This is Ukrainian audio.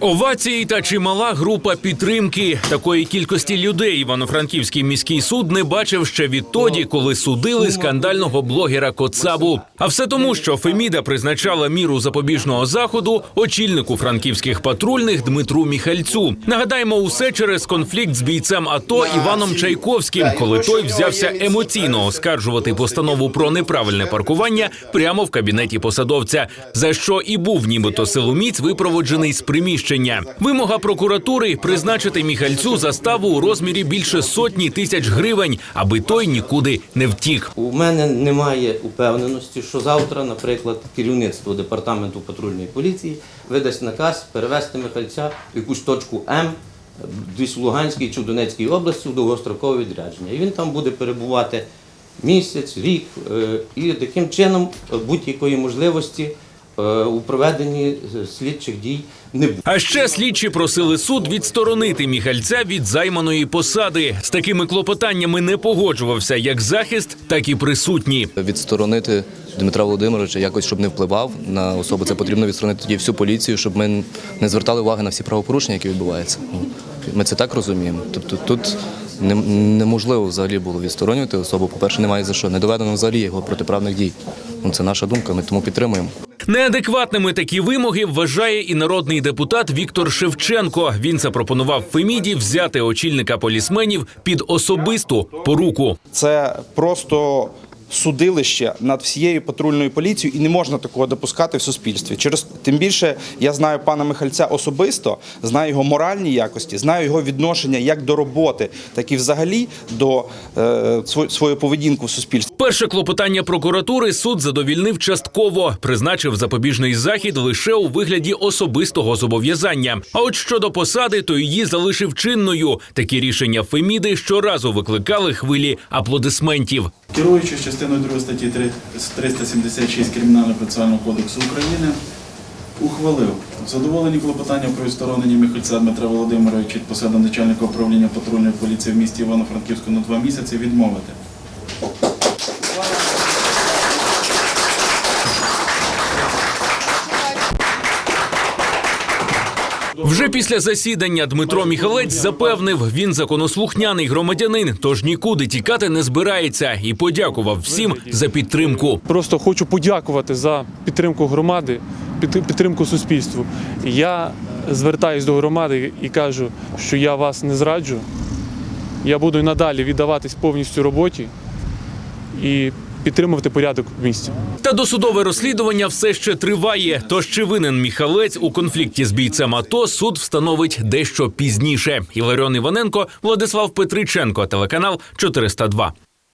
Овації та чимала група підтримки такої кількості людей Івано-Франківський міський суд не бачив ще відтоді, коли судили скандального блогера Коцабу. А все тому, що Феміда призначала міру запобіжного заходу очільнику франківських патрульних Дмитру Міхальцю. Нагадаємо, усе через конфлікт з бійцем АТО Іваном Чайковським, коли той взявся емоційно оскаржувати постанову про неправильне паркування прямо в кабінеті посадовця, за що і був нібито силоміць випроводжений з приміщення. Вимога прокуратури призначити Міхальцю заставу у розмірі більше сотні тисяч гривень, аби той нікуди не втік. У мене немає упевненості, що завтра, наприклад, керівництво департаменту патрульної поліції видасть наказ перевести Михальця в якусь точку М десь в Луганській чи в Донецькій області в довгострокове відрядження. І він там буде перебувати місяць, рік, е, і таким чином будь-якої можливості у проведенні е, слідчих дій не буде. А ще слідчі просили суд відсторонити Міхальця від займаної посади. З такими клопотаннями не погоджувався як захист, так і присутні. відсторонити Дмитра Володимировича, якось щоб не впливав на особу. Це потрібно відсторонити тоді всю поліцію, щоб ми не звертали уваги на всі правопорушення, які відбуваються. Ну, Ми це так розуміємо. Тобто тут неможливо взагалі було відсторонювати особу. По-перше, немає за що. Не доведено взагалі його протиправних дій. Ну, це наша думка, ми тому підтримуємо. Неадекватними такі вимоги вважає і народний депутат Віктор Шевченко. Він запропонував Феміді взяти очільника полісменів під особисту поруку. Це просто судилище над всією патрульною поліцією, і не можна такого допускати в суспільстві. Через тим більше я знаю пана Михальця особисто, знаю його моральні якості, знаю його відношення як до роботи, так і взагалі до е, сво- свою поведінку в суспільстві. Перше клопотання прокуратури суд задовільнив частково, призначив запобіжний захід лише у вигляді особистого зобов'язання. А от щодо посади, то її залишив чинною. Такі рішення Феміди щоразу викликали хвилі аплодисментів. Керуючись частиною 2 статті 3 376 Кримінального процесуального кодексу України, ухвалив задоволені клопотання про відсторонення Михальця Дмитра Володимировича від посади начальника управління патрульної поліції в місті Івано-Франківську на два місяці відмовити. Вже після засідання Дмитро Міхалець запевнив, він законослухняний громадянин, тож нікуди тікати не збирається і подякував всім за підтримку. Просто хочу подякувати за підтримку громади, підтримку суспільству. Я звертаюсь до громади і кажу, що я вас не зраджу. Я буду надалі віддаватись повністю роботі і підтримувати порядок в місті. Та досудове розслідування все ще триває. Тож чи винен Міхалець у конфлікті з бійцем АТО суд встановить дещо пізніше. Іларіон Іваненко, Владислав Петриченко, телеканал 402.